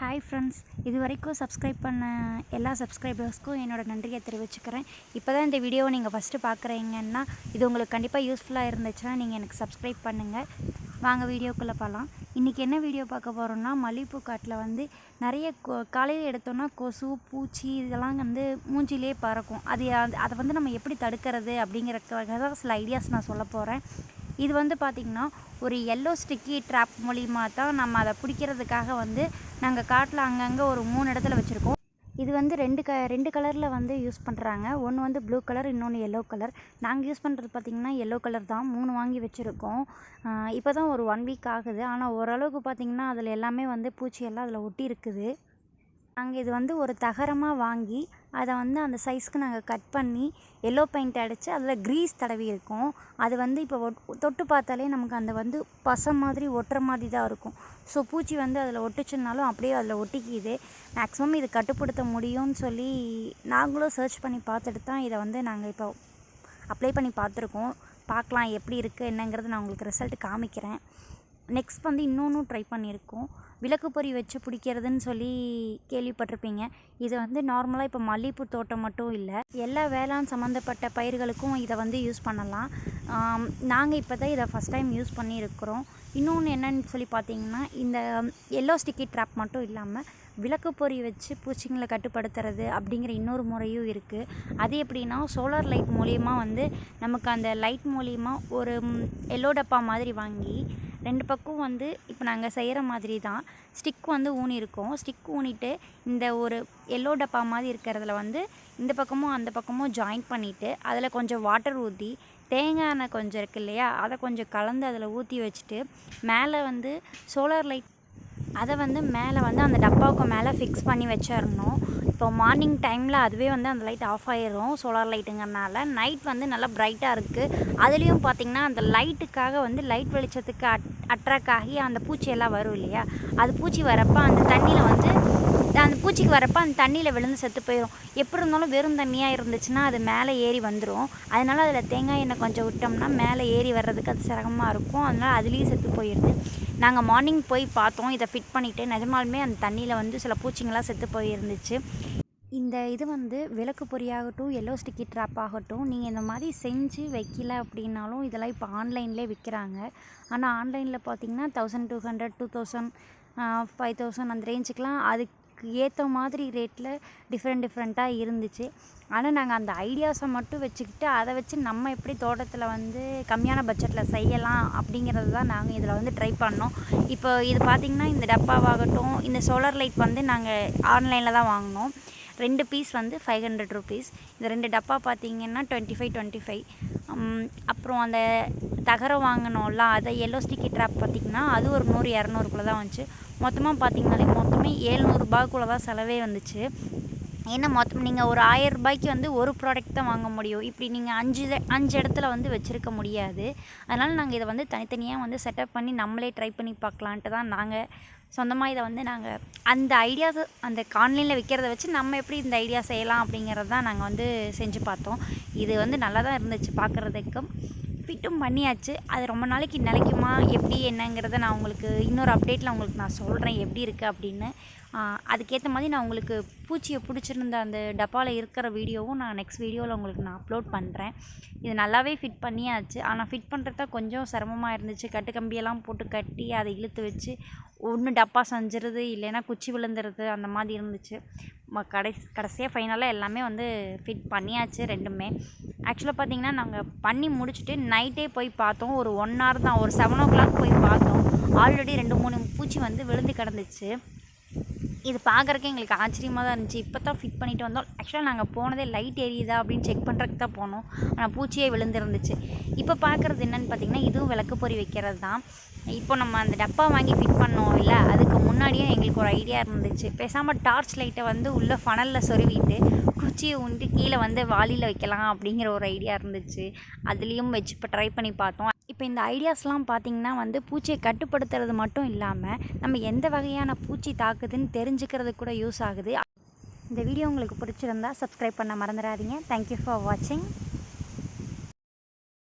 Hi friends இது வரைக்கும் subscribe பண்ண எல்லா சப்ஸ்கிரைபர்ஸ்க்கும் என்னோடய நன்றியை தெரிவிச்சுக்கிறேன். இப்போ தான் இந்த வீடியோவை நீங்கள் ஃபஸ்ட்டு பார்க்குறீங்கன்னா இது உங்களுக்கு கண்டிப்பாக யூஸ்ஃபுல்லாக இருந்துச்சுன்னா நீங்கள் எனக்கு சப்ஸ்கிரைப் பண்ணுங்கள் வாங்க வீடியோக்குள்ளே போகலாம் இன்றைக்கி என்ன வீடியோ பார்க்க போகிறோம்னா மல்லிகைப்பூ காட்டில் வந்து நிறைய கொ காலையில் எடுத்தோன்னா கொசு பூச்சி இதெல்லாம் வந்து மூஞ்சிலே பறக்கும். அது அது- அதை வந்து நம்ம எப்படி தடுக்கிறது அப்படிங்கிறக்காக தான் சில ஐடியாஸ் நான் சொல்ல போகிறேன் இது வந்து பார்த்திங்கன்னா ஒரு எல்லோ ஸ்டிக்கி ட்ராப் மூலிமா தான் நம்ம அதை பிடிக்கிறதுக்காக வந்து நாங்கள் காட்டில் அங்கங்கே ஒரு மூணு இடத்துல வச்சுருக்கோம். இது வந்து ரெண்டு க ரெண்டு கலரில் வந்து யூஸ் பண்ணுறாங்க ஒன்று வந்து ப்ளூ கலர் இன்னொன்று எல்லோ கலர் நாங்கள் யூஸ் பண்ணுறது பார்த்திங்கன்னா எல்லோ கலர் தான். மூணு வாங்கி வச்சுருக்கோம். இப்போ தான் ஒரு ஒன் வீக் ஆகுது. ஆனால் ஓரளவுக்கு பார்த்திங்கன்னா அதில் எல்லாமே வந்து பூச்சி எல்லாம் அதில் ஒட்டி இருக்குது. நாங்கள் இது வந்து ஒரு தகரமாக வாங்கி அதை வந்து அந்த சைஸ்க்கு நாங்கள் கட் பண்ணி எல்லோ பெயிண்ட் அடித்து அதில் க்ரீஸ் தடவி இருக்கோம். அது வந்து இப்போ ஒட் தொட்டு பார்த்தாலே நமக்கு அந்த வந்து பசை மாதிரி ஒட்டுற மாதிரி தான் இருக்கும். ஸோ பூச்சி வந்து அதில் ஒட்டுச்சுனாலும் அப்படியே அதில் ஒட்டிக்கிது. மேக்ஸிமம் இது கட்டுப்படுத்த முடியும்னு சொல்லி நாங்களும் சர்ச் பண்ணி பார்த்துட்டு தான் இதை வந்து நாங்கள் இப்போ அப்ளை பண்ணி பார்த்துருக்கோம். பார்க்கலாம் எப்படி இருக்குது என்னங்கிறது நான் உங்களுக்கு ரிசல்ட் காமிக்கிறேன். நெக்ஸ்ட் வந்து இன்னொன்றும் ட்ரை பண்ணியிருக்கோம். விளக்கு பொறி வச்சு பிடிக்கிறதுன்னு சொல்லி கேள்விப்பட்டிருப்பீங்க. இது வந்து நார்மலாக இப்போ மல்லிகைப்பூ தோட்டம் மட்டும் இல்லை எல்லா வேளாண் சம்மந்தப்பட்ட பயிர்களுக்கும் இதை வந்து யூஸ் பண்ணலாம். நாங்கள் இப்போ தான் இதை ஃபஸ்ட் டைம் யூஸ் பண்ணியிருக்கிறோம். இன்னொன்று என்னன்னு சொல்லி பார்த்தீங்கன்னா இந்த எல்லோ ஸ்டிக்கி ட்ராப் மட்டும் இல்லாமல் விளக்கு பொறி வச்சு பூச்சிங்களை கட்டுப்படுத்துறது அப்படிங்கிற இன்னொரு முறையும் இருக்குது அது எப்படின்னா சோலார் லைட் மூலியமாக வந்து நமக்கு அந்த லைட் மூலியமாக ஒரு எல்லோ டப்பா மாதிரி வாங்கி ரெண்டு பக்கம் வந்து இப்போ நாங்கள் செய்கிற மாதிரி தான் ஸ்டிக் வந்து ஊனியிருக்கோம். ஸ்டிக் ஊனிட்டு இந்த ஒரு எல்லோ டப்பா மாதிரி இருக்கிறதுல வந்து இந்த பக்கமும் அந்த பக்கமும் ஜாயின் பண்ணிவிட்டு அதில் கொஞ்சம் வாட்டர் ஊற்றி தேங்காய் எண்ணெய் கொஞ்சம் இருக்குது இல்லையா? அதை கொஞ்சம் கலந்து அதில் ஊற்றி வச்சுட்டு மேலே வந்து சோலார் லைட் அதை வந்து மேலே வந்து அந்த டப்பாவுக்கு மேலே ஃபிக்ஸ் பண்ணி வச்சிடணும். இப்போ மார்னிங் டைமில் அதுவே வந்து அந்த லைட் ஆஃப் ஆயிரும் சோலார் லைட்டுங்கிறனால நைட் வந்து நல்லா பிரைட்டாக இருக்குது அதுலேயும் பார்த்திங்கன்னா அந்த லைட்டுக்காக வந்து லைட் வெளிச்சத்துக்கு அட் அட்ராக்ட் ஆகி அந்த பூச்சி எல்லாம் வரும் இல்லையா? அது பூச்சி வரப்போ அந்த தண்ணியில் வந்து அந்த பூச்சிக்கு வரப்போ அந்த தண்ணியில் விழுந்து செத்து போயிடும் எப்படி இருந்தாலும் வெறும் தண்ணியாக இருந்துச்சுன்னா அது மேலே ஏறி வந்துடும் அதனால அதில் தேங்காய் எண்ணெய் கொஞ்சம் விட்டோம்னா மேலே ஏறி வர்றதுக்கு அது சிரமமாக இருக்கும். அதனால் அதுலேயும் செத்து போயிடுது. நாங்கள் மார்னிங் போய் பார்த்தோம். இதை ஃபிட் பண்ணிவிட்டு நிஜமாலுமே அந்த தண்ணியில் வந்து சில பூச்சிங்கெல்லாம் செத்து போயிருந்துச்சு. இந்த இது வந்து விளக்கு பொறியாகட்டும் எல்லோ ஸ்டிக்கி ட்ராப் ஆகட்டும் நீங்கள் இந்த மாதிரி செஞ்சு வைக்கல அப்படின்னாலும் இதெல்லாம் இப்போ ஆன்லைன்லேயே விற்கிறாங்க ஆனால் ஆன்லைனில் பார்த்தீங்கன்னா thousand two hundred two thousand five thousand அந்த ரேஞ்சுக்கெலாம் அதுக்கு ஏற்ற மாதிரி ரேட்டில் டிஃப்ரெண்ட் டிஃப்ரெண்ட்டாக இருந்துச்சு. ஆனால் நாங்கள் அந்த ஐடியாஸை மட்டும் வச்சுக்கிட்டு அதை வச்சு நம்ம எப்படி தோட்டத்தில் வந்து கம்மியான பட்ஜெட்டில் செய்யலாம் அப்படிங்கிறது தான் நாங்கள் இதில் வந்து ட்ரை பண்ணோம். இப்போ இது பார்த்திங்கன்னா இந்த டப்பாவாகட்டும் இந்த சோலார் லைட் வந்து நாங்கள் ஆன்லைனில் தான் வாங்கினோம். ரெண்டு பீஸ் வந்து ஃபைவ் ஹண்ட்ரட் ருபீஸ் இந்த ரெண்டு டப்பா பார்த்தீங்கன்னா டுவெண்ட்டி ஃபைவ் டுவெண்ட்டி ஃபைவ் அப்புறம் அந்த தகரம் வாங்கினோம்ல அதை எல்லோ ஸ்டிக்கி ட்ராப் பார்த்திங்கன்னா அது ஒரு நூறு இரநூறுக்குள்ளே தான் வந்துச்சு. மொத்தமாக பார்த்தீங்கனாலே மொத்தமே ஏழ்நூறுபாக்குள்ளே தான் செலவே வந்துச்சு. ஏன்னா மொத்தம்? நீங்கள் ஒரு ஆயிரம் ரூபாய்க்கு வந்து ஒரு ப்ராடக்ட் தான் வாங்க முடியும். இப்படி நீங்கள் அஞ்சு அஞ்சு இடத்துல வந்து வச்சுருக்க முடியாது. அதனால் நாங்கள் இதை வந்து தனித்தனியாக வந்து செட்டப் பண்ணி நம்மளே ட்ரை பண்ணி பார்க்கலான்ட்டு தான் நாங்கள் சொந்தமாக இதை வந்து நாங்கள் அந்த ஐடியாஸ் அந்த ஆன்லைனில் விற்கிறத வச்சு நம்ம எப்படி இந்த ஐடியா செய்யலாம் அப்படிங்கிறது தான் நாங்கள் வந்து செஞ்சு பார்த்தோம். இது வந்து நல்லா தான் இருந்துச்சு பார்க்குறதுக்கும். ஃபிட்டும் பண்ணியாச்சு. அது ரொம்ப நாளைக்கு நிலைக்குமா? எப்படி என்னங்கிறத நான் உங்களுக்கு இன்னொரு அப்டேட்டில் உங்களுக்கு நான் சொல்கிறேன் எப்படி இருக்குது அப்படின்னு. அதுக்கேற்ற மாதிரி நான் உங்களுக்கு பூச்சியை பிடிச்சிருந்த அந்த டப்பாவில் இருக்கிற வீடியோவும் நான் நெக்ஸ்ட் வீடியோவில் உங்களுக்கு நான் அப்லோட் பண்ணுறேன் இது நல்லாவே ஃபிட் பண்ணியாச்சு. ஆனால் ஃபிட் பண்ணுறது தான் கொஞ்சம் சிரமமாக இருந்துச்சு. கட்டு கம்பியெல்லாம் போட்டு கட்டி அதை இழுத்து வச்சு ஒன்று டப்பா செஞ்சிருது இல்லைன்னா குச்சி விழுந்துருது அந்த மாதிரி இருந்துச்சு. ம கடைசி கடைசியாக ஃபைனலாக எல்லாமே வந்து ஃபிட் பண்ணியாச்சு ரெண்டுமே. ஆக்சுவலாக பார்த்தீங்கன்னா நாங்கள் பண்ணி முடிச்சுட்டு நைட்டே போய் பார்த்தோம். ஒரு ஒன் ஹவர் தான் ஒரு செவன் ஓ கிளாக் போய் பார்த்தோம். ஆல்ரெடி ரெண்டு மூணு பூச்சி வந்து விழுந்து கிடந்துச்சு. இது பார்க்குறக்கே எங்களுக்கு ஆச்சரியமாக தான் இருந்துச்சு. இப்போ தான் ஃபிட் பண்ணிட்டு வந்தோம். ஆக்சுவலாக நாங்கள் போனதே லைட் எரியுதா அப்படின்னு செக் பண்ணுறதுக்கு தான் போனோம். ஆனால் பூச்சியே விழுந்துருந்துச்சு. இப்போ பார்க்குறது என்னன்னு பார்த்தீங்கன்னா இதுவும் விளக்கு பொறி வைக்கிறது தான். இப்போ நம்ம அந்த டப்பா வாங்கி ஃபிட் பண்ணோம் இல்லை அதுக்கு முன்னாடியே எங்களுக்கு ஒரு ஐடியா இருந்துச்சு. பேசாமல் டார்ச் லைட்டை வந்து உள்ளே ஃபனலில் சொருவிட்டு குச்சியை உண்டு கீழே வந்து வாளியில் வைக்கலாம் அப்படிங்கிற ஒரு ஐடியா இருந்துச்சு. அதுலேயும் வச்சு இப்போ ட்ரை பண்ணி பார்த்தோம். இப்போ இந்த ஐடியாஸ்லாம் பார்த்திங்கன்னா வந்து பூச்சியை கட்டுப்படுத்துறது மட்டும் இல்லாமல் நம்ம எந்த வகையான பூச்சி தாக்குதுன்னு தெரிஞ்சுக்கிறது கூட யூஸ் ஆகுது. இந்த வீடியோ உங்களுக்கு பிடிச்சிருந்தா சப்ஸ்கிரைப் பண்ண மறந்துடாதீங்க. தேங்க்யூ ஃபார் வாட்சிங்